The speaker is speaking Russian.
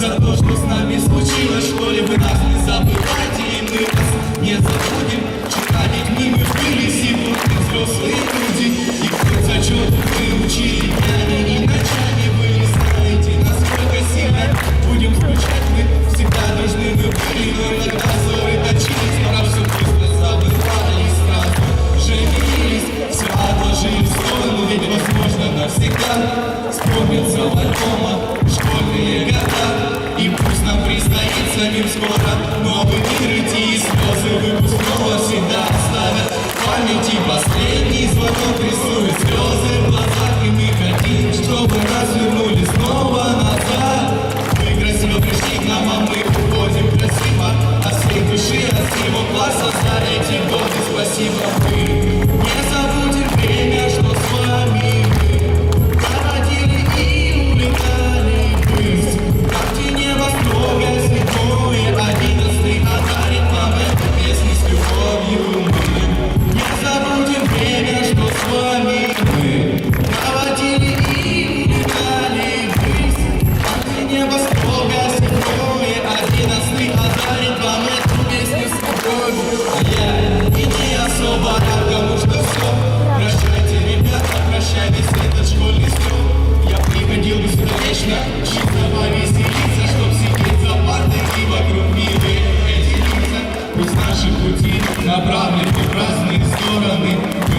За то, что с нами случилось в школе Вы нас не забывайте и мы вас не забудем. Вчера детьми мы были, сегодня взрослые люди И хоть зачет вы учили днями и ночами Вы не знаете, насколько сильно будем скучать. Мы всегда должны мы были, но иногда зоры точились Пора все быстро забывались сразу Женились, все отложили в сторону Ведь возможно навсегда самим скоро Новый мир идти слезы выпускного всегда оставят в памяти. Последний звонок рисует слезы в глазах И мы хотим, чтобы нас вернули снова назад. Вы красиво пришли к нам, а мы уходим красиво. От всей души, от всего класса за эти годы Спасибо вы пути направлены в разные стороны.